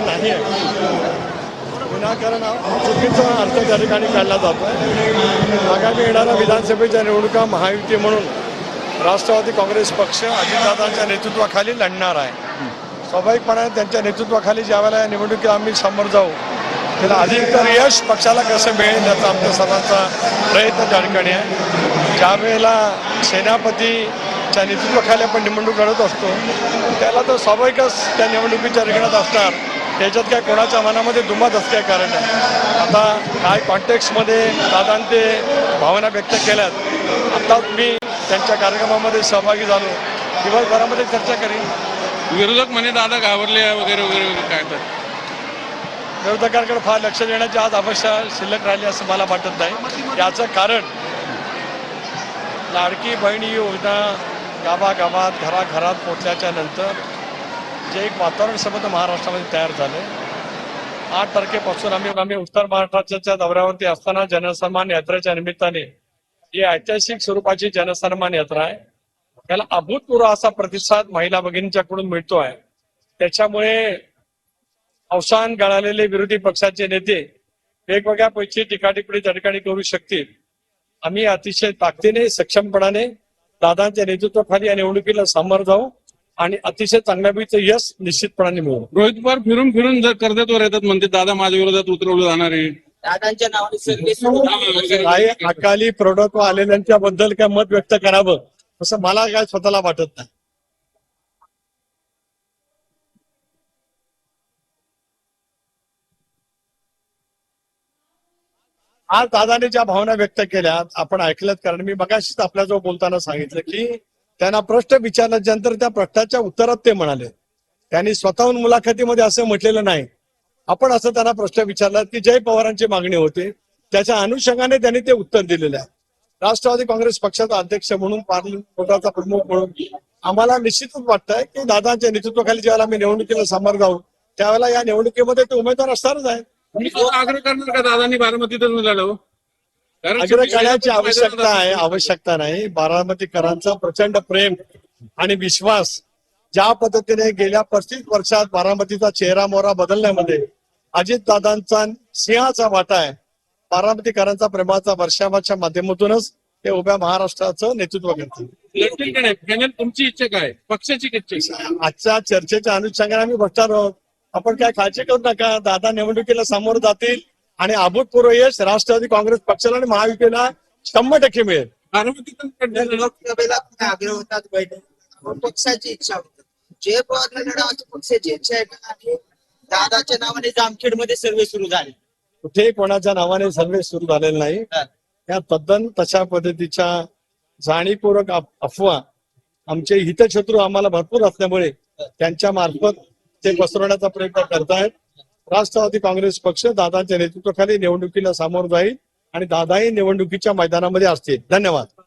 विनाकारण नाही आहे. विनाकारण चुकीचा अर्थ त्या ठिकाणी काढला जातो आगामी येणाऱ्या विधानसभेच्या निवडणुका महायुती म्हणून राष्ट्रवादी काँग्रेस पक्ष अजितदादांच्या नेतृत्वाखाली लढणार आहे स्वाभाविकपणाने त्यांच्या नेतृत्वाखाली ज्यावेळेला या निवडणुकीला आम्ही समोर जाऊ त्याला अधिक तर यश पक्षाला कसं मिळेल याचा आमच्या सर्वांचा प्रयत्न त्या ठिकाणी आहे ज्या वेळेला सेनापतीच्या नेतृत्वाखाली आपण निवडणूक लढत असतो. त्याला तर स्वाभाविकच त्या निवडणुकीच्या रिंगणात असणार. त्याच्यात काय कोणाच्या मनामध्ये दुमत असं काय कारण आहे आता काय कॉन्टेक्समध्ये दादांते भावना व्यक्त केल्यात. आत्ताच मी त्यांच्या कार्यक्रमामध्ये सहभागी झालो. दिवसभरामध्ये चर्चा करीन. विरोधक म्हणे दादा घाबरले आहे वगैरे वगैरे वगैरे काय तर. विरोधकांकडे फार लक्ष देण्याची आज अवस्था शिल्लक राहिली असं मला वाटत नाही. याचं कारण लाडकी बहिणी योजना गावागावात घराघरात पोचल्याच्या नंतर जे एक वातावरण संबंध महाराष्ट्रामध्ये तयार झाले. आठ तारखेपासून आम्ही आम्ही उत्तर महाराष्ट्राच्या दौऱ्यावरती असताना जनसन्मान यात्रेच्या निमित्ताने ही ऐतिहासिक स्वरूपाची जनसन्मान यात्रा आहे. त्याला अभूतपूर्व असा प्रतिसाद महिला भगिनींच्याकडून मिळतो आहे. त्याच्यामुळे अवसान गळालेले विरोधी पक्षाचे नेते वेगवेगळ्या पैकी टीका त्या ठिकाणी करू शकतील. आम्ही अतिशय ताकदीने सक्षमपणाने दादांच्या नेतृत्वाखाली या निवडणुकीला सामोरं जाऊ. आणि अतिशय चांगल्यापैकी यश निश्चितपणाने मिळवू रोहित पवार फिरून फिरून जर कर्जतवर येतात म्हणते दादा माझ्या विरोधात उतरवलं जाणार आहे. दादांच्या नावाने. काही अकाली प्रोडक्ट आलेल्यांच्या बद्दल काय मत व्यक्त करावं? असं मला काय स्वतःला वाटत नाही. आज दादाने ज्या भावना व्यक्त केल्या आपण ऐकल्यात कारण मी मगाशीच आपल्याजवळ बोलताना सांगितलं की त्यांना प्रश्न विचारल्यानंतर त्या प्रश्नाच्या उत्तरात ते म्हणाले. त्यांनी स्वतःहून मुलाखतीमध्ये असं म्हटलेलं नाही. आपण असं त्यांना प्रश्न विचारला की जय पवारांची मागणी होती. त्याच्या अनुषंगाने त्यांनी ते उत्तर दिलेलं आहे. राष्ट्रवादी काँग्रेस पक्षाचा अध्यक्ष म्हणून पार्लमेंटाचा प्रमुख म्हणून आम्हाला निश्चितच वाटतंय की दादांच्या नेतृत्वाखाली ज्यावेळेला आम्ही निवडणुकीला सामोरं जाऊ त्यावेळेला या निवडणुकीमध्ये ते उमेदवार असणारच आहे मी आग्रह करणार का दादांनी बारामतीतच लढव आग्रह करण्याची आवश्यकता आहे. आवश्यकता नाही. बारामतीकरांचा प्रचंड प्रेम आणि विश्वास ज्या पद्धतीने गेल्या पस्तीस वर्षात बारामतीचा चेहरा मोहरा बदलण्यामध्ये अजितदादांचा सिंहाचा वाटा आहे. बारामतीकरांचा प्रेमाचा वर्षावाच्या माध्यमातूनच ते उभ्या महाराष्ट्राचं नेतृत्व करतील. तुमची इच्छा काय? पक्षाची? आजच्या चर्चेच्या अनुषंगाने आम्ही बसणार आहोत. आपण काय काळजी करू नका. दादा निवडणुकीला सामोरं जातील. आणि अभूतपूर्व यश राष्ट्रवादी काँग्रेस पक्षाला आणि महायुतीला शंभर टक्के मिळेल. लढतील. लोकसभेला पण आग्रह होतात बैठक. पक्षाची इच्छा होती. जय पवार लढावाची पक्षाची इच्छा आहे दादाच्या नावाने जामखेडमध्ये सर्वे सुरू झाले. कुठेही कोणाच्या नावाने सर्वे सुरू झालेले नाही. या तद्दन तशा पद्धतीच्या जाणीवपूर्वक अफ- अफवा आमचे हितशत्रू आम्हाला भरपूर असल्यामुळे त्यांच्या मार्फत ते पसरवण्याचा प्रयत्न करतायत. राष्ट्रवादी काँग्रेस पक्ष दादांच्या नेतृत्वाखाली निवडणुकीला सामोरं जाईल आणि दादाही निवडणुकीच्या मैदानामध्ये असतील. धन्यवाद.